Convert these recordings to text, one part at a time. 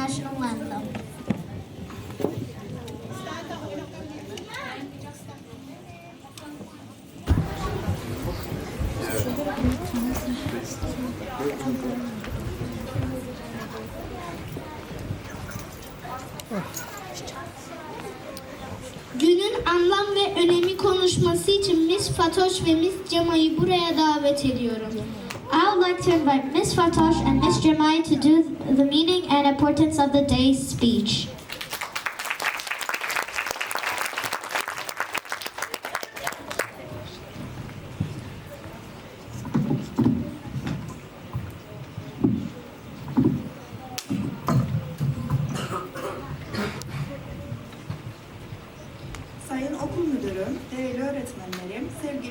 national anthem. Günün anlam ve önemi konuşması için Miss Fatoş ve Miss Cema'yı buraya davet ediyorum. I would like to invite Miss Fatosh and Miss Jemai to do the meaning and importance of the day's speech.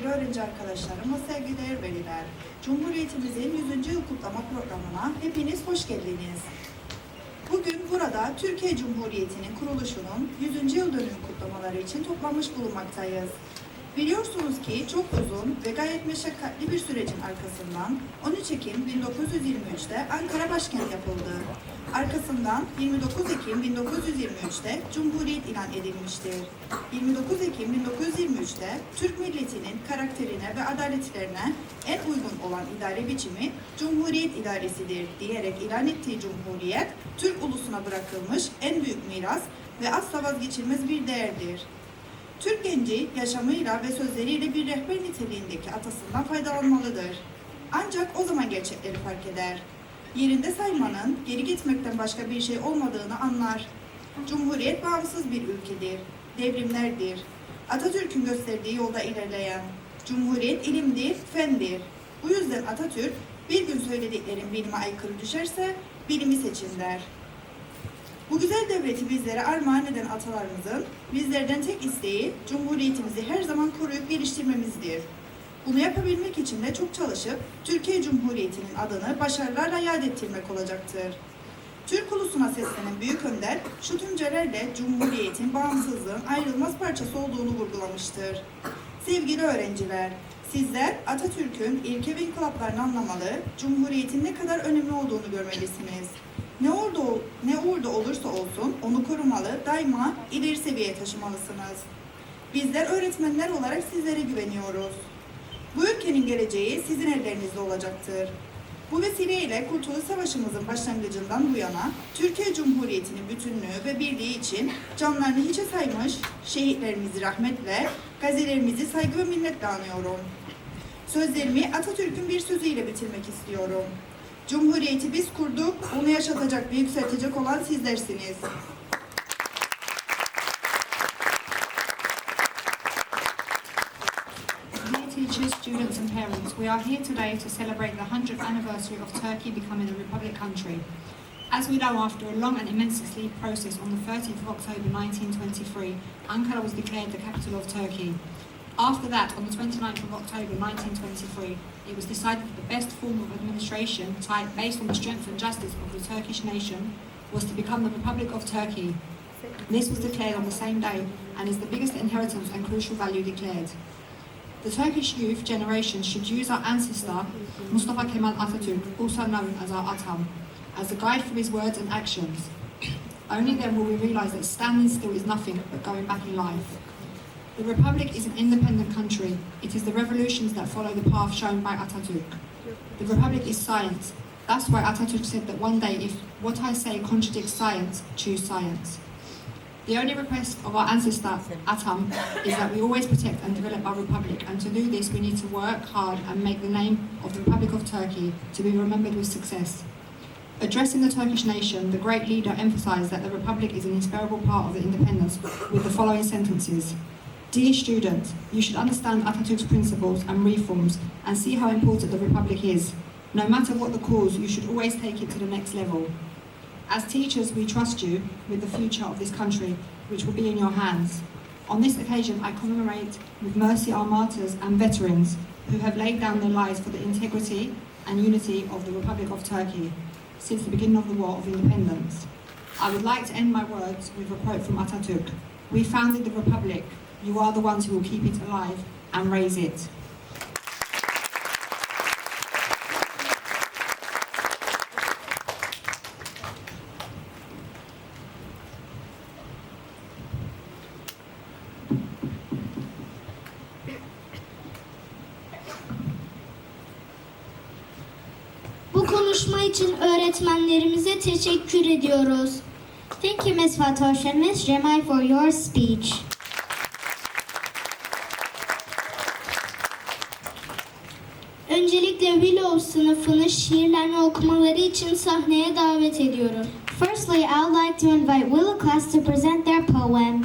Sevgili öğrenci arkadaşlarım ve sevgiler veliler. Cumhuriyetimizin 100. yıl kutlama programına hepiniz hoş geldiniz. Bugün burada Türkiye Cumhuriyeti'nin kuruluşunun 100. yıl dönümü kutlamaları için toplanmış bulunmaktayız. Biliyorsunuz ki çok uzun ve gayet meşakkatli bir sürecin arkasından 13 Ekim 1923'te Ankara başkent yapıldı. Arkasından 29 Ekim 1923'te Cumhuriyet ilan edilmiştir. 29 Ekim 1923'te Türk milletinin karakterine ve adaletlerine en uygun olan idare biçimi Cumhuriyet idaresidir diyerek ilan ettiği Cumhuriyet, Türk ulusuna bırakılmış en büyük miras ve asla vazgeçilmez bir değerdir. Türk genci yaşamıyla ve sözleriyle bir rehber niteliğindeki atasından faydalanmalıdır. Ancak o zaman gerçekleri fark eder. Yerinde saymanın geri gitmekten başka bir şey olmadığını anlar. Cumhuriyet bağımsız bir ülkedir. Devrimlerdir. Atatürk'ün gösterdiği yolda ilerleyen. Cumhuriyet ilimdir, fendir. Bu yüzden Atatürk bir gün söylediklerin bilime aykırı düşerse bilimi seçin der. Bu güzel devleti bizlere armağan eden atalarımızın bizlerden tek isteği Cumhuriyetimizi her zaman koruyup geliştirmemizdir. Bunu yapabilmek için de çok çalışıp Türkiye Cumhuriyeti'nin adını başarılarla yad ettirmek olacaktır. Türk ulusuna seslenen Büyük Önder şu tümcelerle Cumhuriyet'in bağımsızlığın ayrılmaz parçası olduğunu vurgulamıştır. Sevgili öğrenciler, sizler Atatürk'ün ilke ve inkılaplarını anlamalı, Cumhuriyet'in ne kadar önemli olduğunu görmelisiniz. Ne orada ne orada olursa olsun onu korumalı, daima ileri seviyeye taşımalısınız. Bizler öğretmenler olarak sizlere güveniyoruz. Bu ülkenin geleceği sizin ellerinizde olacaktır. Bu vesileyle Kurtuluş Savaşımızın başlangıcından bu yana Türkiye Cumhuriyeti'nin bütünlüğü ve birliği için canlarını hiçe saymış şehitlerimizi rahmetle, gazilerimizi saygı ve minnetle anıyorum. Sözlerimi Atatürk'ün bir sözüyle bitirmek istiyorum. Cumhuriyeti biz kurduk, onu yaşatacak yükseltecek olan sizlersiniz. Teachers, students and parents, we are here today to celebrate the 100th anniversary of Turkey becoming a republic country. As we know, after a long and immensely process, on the 30th of October 1923, Ankara was declared the capital of Turkey. After that, on the 29th of October 1923, it was decided that the best form of administration, type based on the strength and justice of the Turkish nation, was to become the Republic of Turkey. This was declared on the same day and is the biggest inheritance and crucial value declared. The Turkish youth generation should use our ancestor, Mustafa Kemal Atatürk, also known as our Atam, as a guide for his words and actions. Only then will we realise that standing still is nothing but going back in life. The Republic is an independent country. It is the revolutions that follow the path shown by Atatürk. The Republic is science. That's why Atatürk said that one day, if what I say contradicts science, choose science. The only request of our ancestor, Atam, is that we always protect and develop our republic, and to do this, we need to work hard and make the name of the Republic of Turkey to be remembered with success. Addressing the Turkish nation, the great leader emphasized that the republic is an inseparable part of the independence with the following sentences. Dear students, you should understand Atatürk's principles and reforms and see how important the Republic is. No matter what the cause, you should always take it to the next level. As teachers, we trust you with the future of this country, which will be in your hands. On this occasion, I commemorate with mercy our martyrs and veterans who have laid down their lives for the integrity and unity of the Republic of Turkey since the beginning of the War of Independence. I would like to end my words with a quote from Atatürk. We founded the Republic. You are the ones who will keep it alive and raise it. Bu konuşma için öğretmenlerimize teşekkür ediyoruz. Thank you, Ms. Fatosh and Ms. Jemai, for your speech. Öncelikle Willow sınıfını şiirlerini okumaları için sahneye davet ediyorum. Firstly, I would like to invite Willow class to present their poem.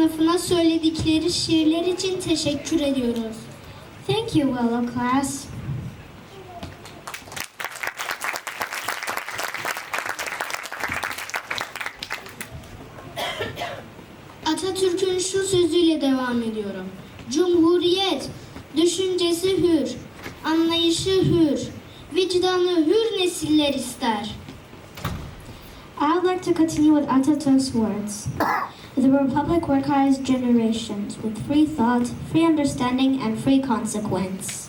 Sınıfına söyledikleri şiirler için teşekkür ediyoruz. Thank you, Willow class. Atatürk'ün şu sözüyle devam ediyorum. Cumhuriyet, düşüncesi hür, anlayışı hür, vicdanı hür nesiller ister. I would like to continue with Atatürk's words. The Republic requires generations with free thought, free understanding, and free consequence.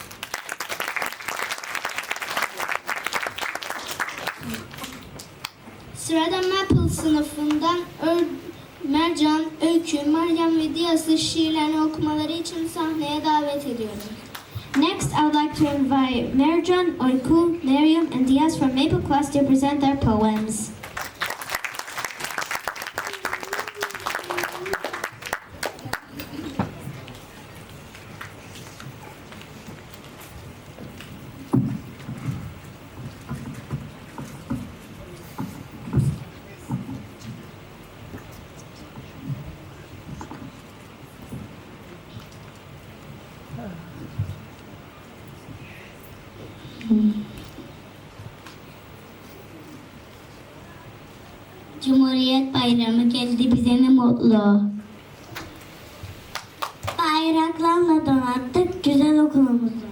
Sırada Maple sınıfından Ör- Mercan, Öykü, Meryem ve şiirlerini okumaları için sahneye davet ediyorum. Next, I would like to invite Merjan, Oiku, Miriam, and Diaz from Maple class to present their poems. Cumhuriyet Bayramı geldi bize ne mutlu. bayraklarla donattık güzel okulumuzu.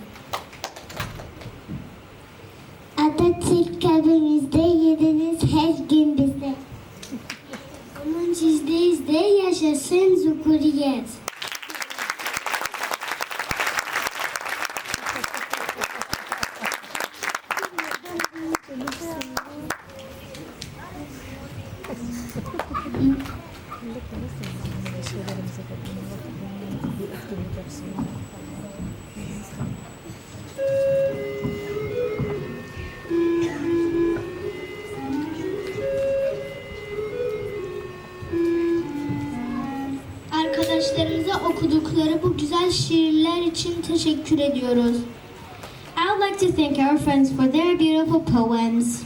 Atatürk kalbimizde yediniz her gün bize. Onun çizdiğizde yaşasın Cumhuriyet. Arkadaşlarımıza okudukları bu güzel şiirler için teşekkür ediyoruz. I would like to thank our friends for their beautiful poems.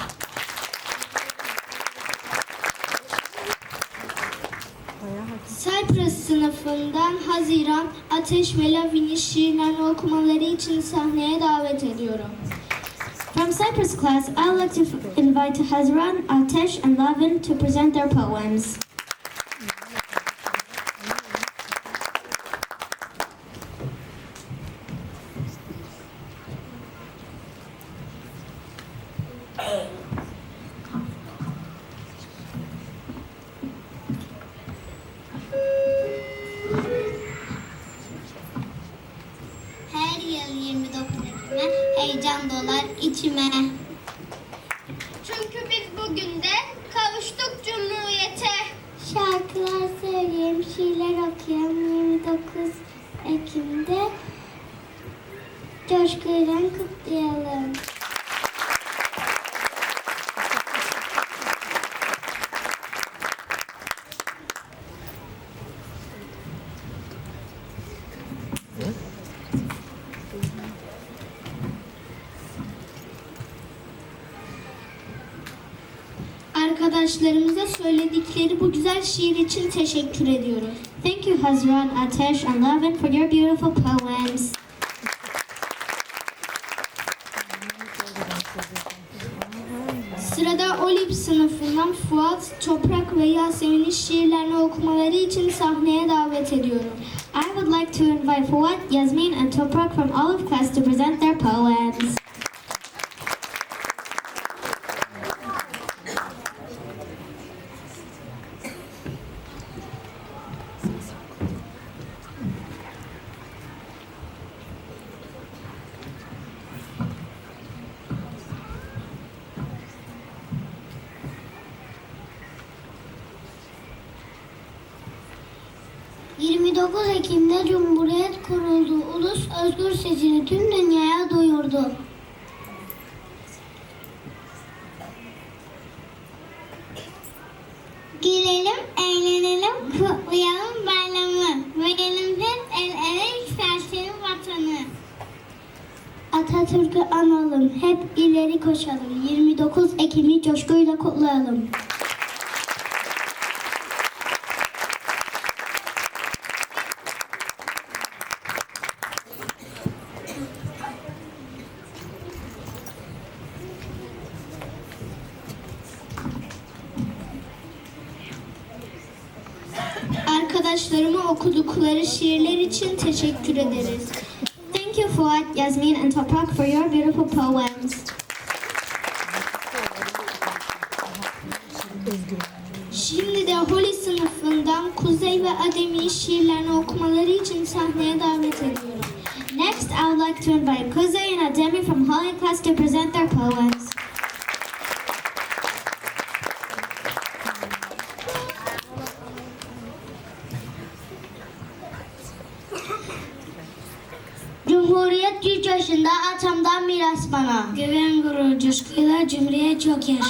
Haziran, Ateş ve Lavin'i şiirlerini okumaları için sahneye davet ediyorum. From Cyprus class, I would like to invite Hazran, Atesh, and Lavin to present their poems. Dolar içime. Çünkü biz bugün de kavuştuk Cumhuriyete. Şarkılar söyleyeyim, şiirler okuyayım 29 Ekim'de. Coşkuyla kutlayalım. Arkadaşlarımıza söyledikleri bu güzel şiir için teşekkür ediyoruz. Thank you, Hazran, Atesh, and Lavin for your beautiful poems. Sırada Olip sınıfından Fuat, Toprak ve Yasemin'in şiirlerini okumaları için sahneye davet ediyorum. I would like to invite Fuad, Yasmin, and Toprak from of class to present their poems. Gülelim, eğlenelim, kutlayalım bayramı. Verelim hep el ele yükseltelim vatanı. Atatürk'ü analım, hep ileri koşalım. 29 Ekim'i coşkuyla kutlayalım. Arkadaşlarıma okudukları şiirler için teşekkür ederiz. Thank you Fuad, Yasmin, and Toprak for your beautiful poems. Şimdi de Holly sınıfından Kuzey ve Adem'i şiirlerini okumaları için sahneye davet ediyorum. Next, I would like to invite Kuzey and Ademi from Holly class to present their poems. Miras bana. Güven gurur, coşkuyla cumhuriyet çok yaşa.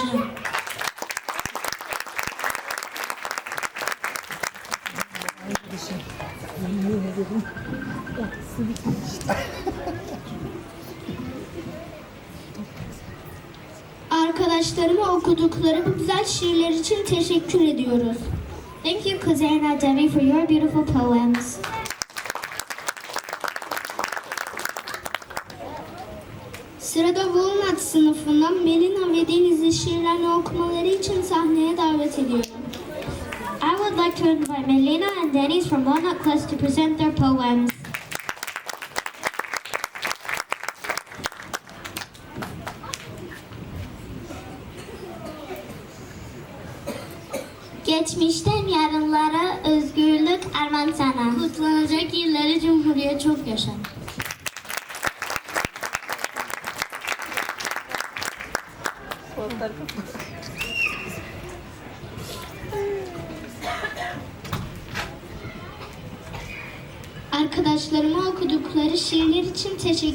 Arkadaşlarıma okudukları bu güzel şiirler için teşekkür ediyoruz. Thank you Kuzey and Ademi for your beautiful poems. şiirlerini okumaları için sahneye davet ediyorum. I would like to invite Melina and Denise from Walnut Cliffs to present their poems. Geçmişten yarınlara özgürlük armağan sana. Kutlanacak yılları Cumhuriyet çok yaşa.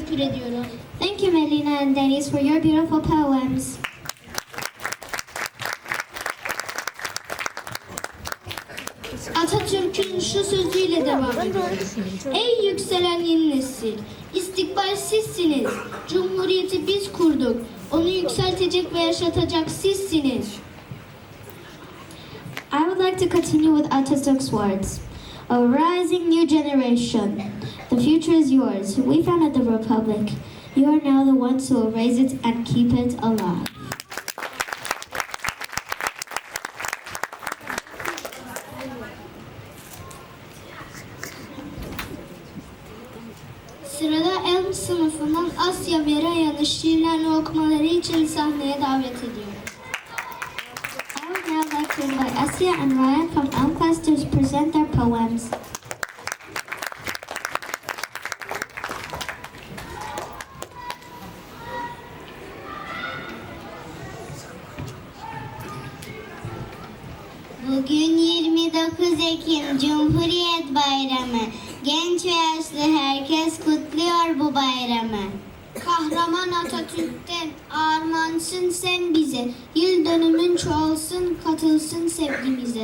Teşekkür ediyorum. Thank you Melina and Dennis for your beautiful poems. Atatürk'ün şu sözüyle devam ediyor. Ey yükselen yeni nesil, istikbal sizsiniz. Cumhuriyeti biz kurduk. Onu yükseltecek ve yaşatacak sizsiniz. I would like to continue with Atatürk's words. A rising new generation. The future is yours. We founded the Republic. You are now the ones who will raise it and keep it alive. Sırada Elm sınıfından Asya ve Raya'nın şiirlerini okumaları için sahneye davet ediyorum. I would now like to invite Asia and Ryan from To present their poems. Bugün 29 Ekim Cumhuriyet Bayramı. Genç ve yaşlı herkes kutluyor bu bayramı. Kahraman Atatürk'ten armağansın sen bize. Yıl dönümün çoğalsın, katılsın sevgimize.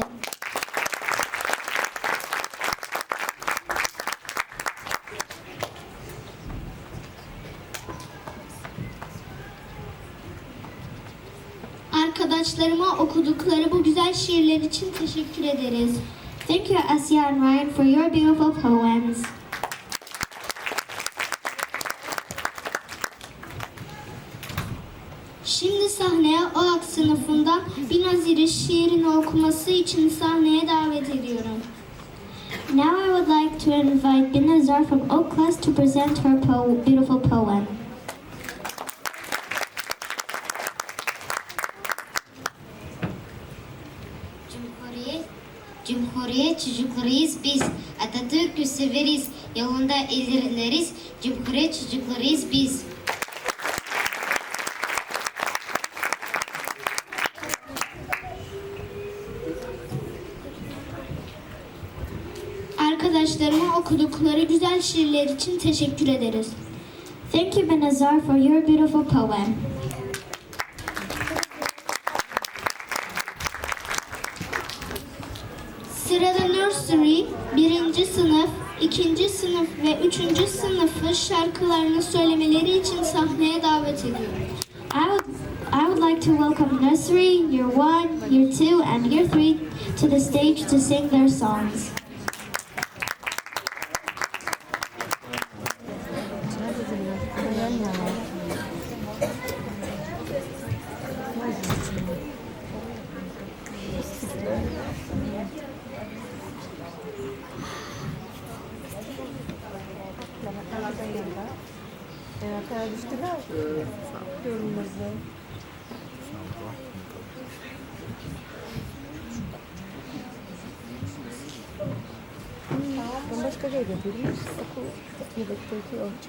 Arkadaşlarıma okudukları bu güzel şiirler için teşekkür ederiz. Thank you Asia and Ryan for your beautiful poems. Şimdi sahneye OAK sınıfından Binazir'i şiirini okuması için sahneye davet ediyorum. Now I would like to invite Binazar from Oak Class to present her po- beautiful poem. Cumhuriyet, Cumhuriyet çocuklarıyız biz. Atatürk'ü severiz, yolunda ilerleriz. Cumhuriyet çocuklarıyız biz. Arkadaşlarıma okudukları güzel şiirler için teşekkür ederiz. Thank you Binazar for your beautiful poem. Sınıfı şarkılarını söylemeleri için sahneye davet ediyorum. I would, I would like to welcome nursery, year one, year two, and year three to the stage to sing their songs.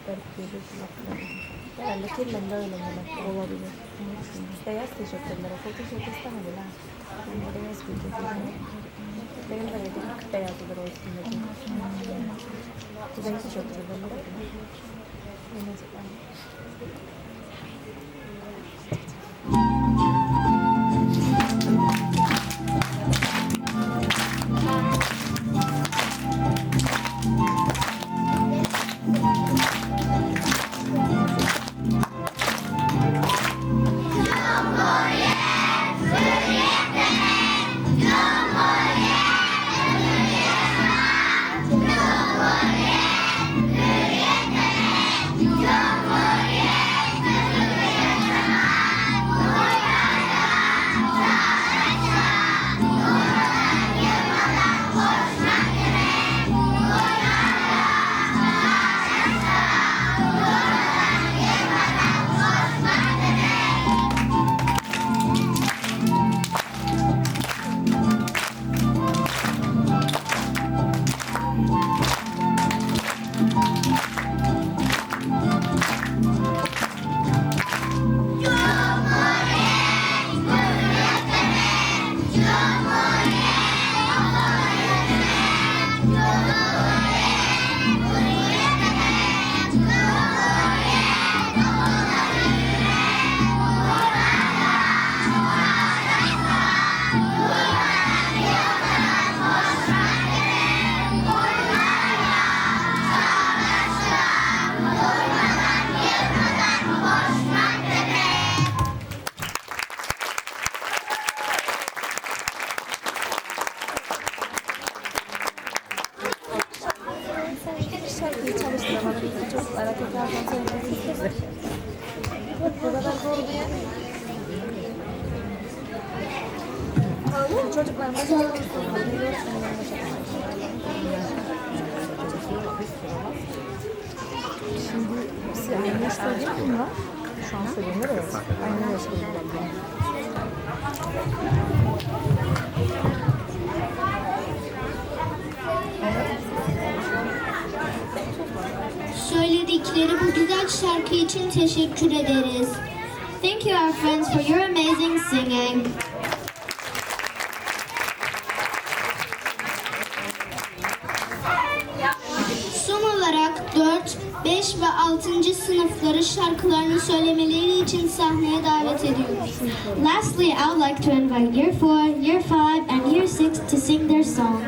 Çıkarıp geliyorsun. Herhalde kirlendi öyle mi? Olabilir. Beyaz tişörtler, okul tişörtü istemediler. Yani beyaz bir tişört. Benim de dedim beyazdır o üstündeki. Güzel tişörtler böyle. Neyse Çocuklar mesela Şimdi size değil mi var? Şu an söylenir evet. Değil. Söyledikleri bu güzel şarkı için teşekkür ederiz. Thank you, our friends, for your amazing singing. Şarkılarını söylemeleri için sahneye davet ediyoruz. Lastly, I would like to invite Year 4, Year 5, and Year 6 to sing their song.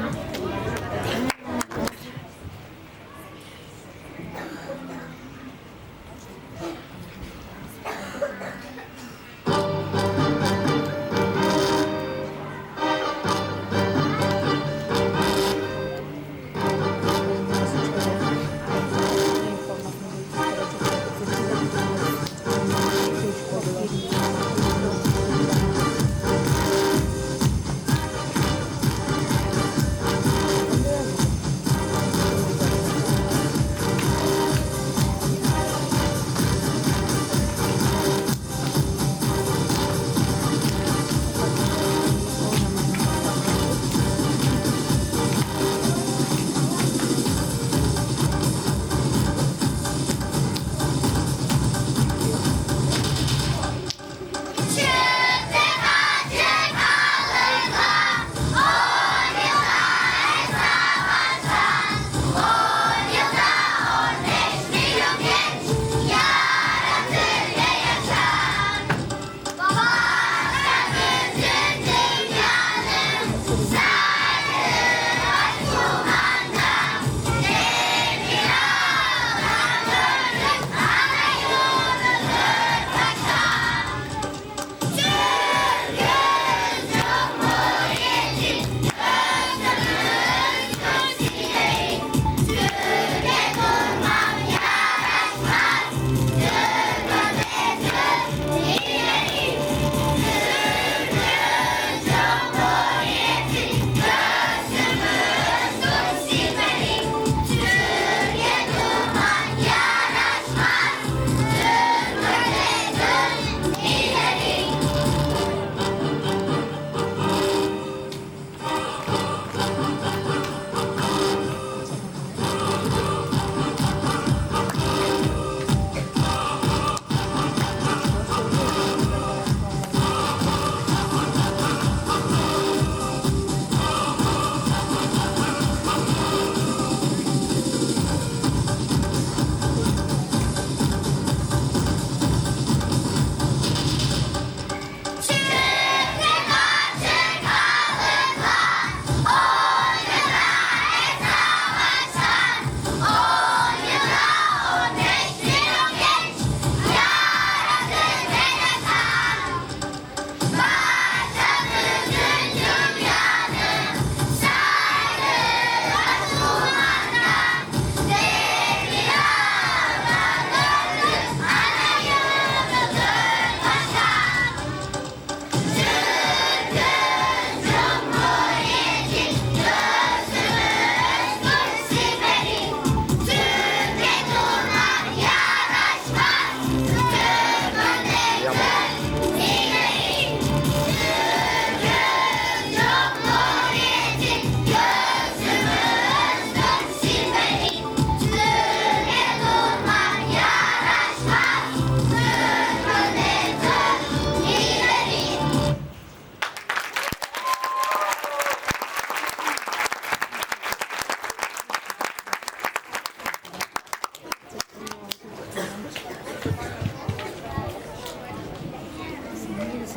İlk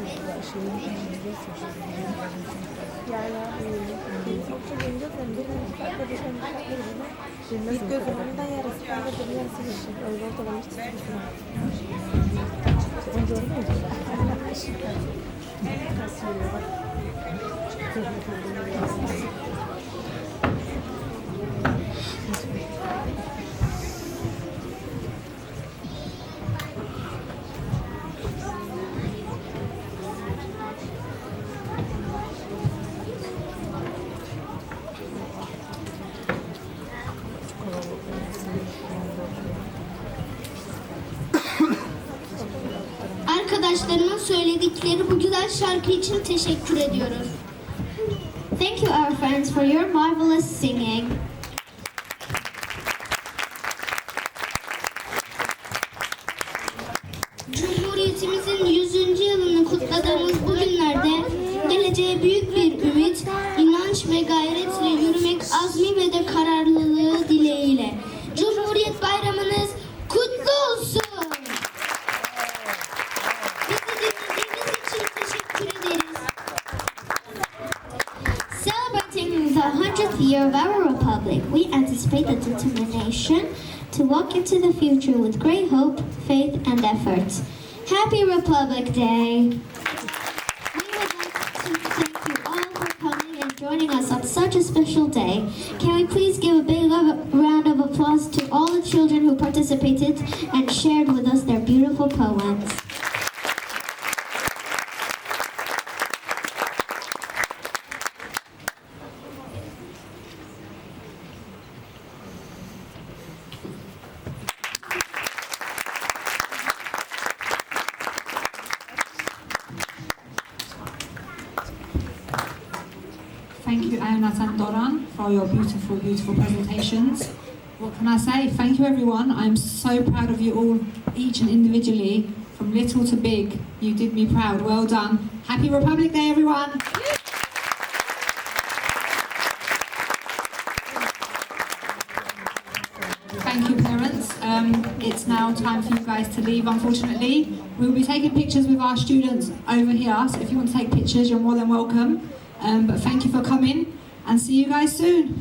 gözümden yarısı ben de yarısı geçti. Öyle ortadan hiç çıkmışım. Önce onu mu söyledikleri bu güzel şarkı için teşekkür ediyoruz. Thank you, our friends, for your marvelous singing. Happy Republic Day! Your beautiful, beautiful presentations. What can I say? Thank you, everyone. I'm so proud of you all, each and individually, from little to big. You did me proud. Well done. Happy Republic Day, everyone. Thank you, parents. Um, it's now time for you guys to leave, unfortunately. We'll be taking pictures with our students over here, so if you want to take pictures, you're more than welcome. Um, but thank you for coming and see you guys soon.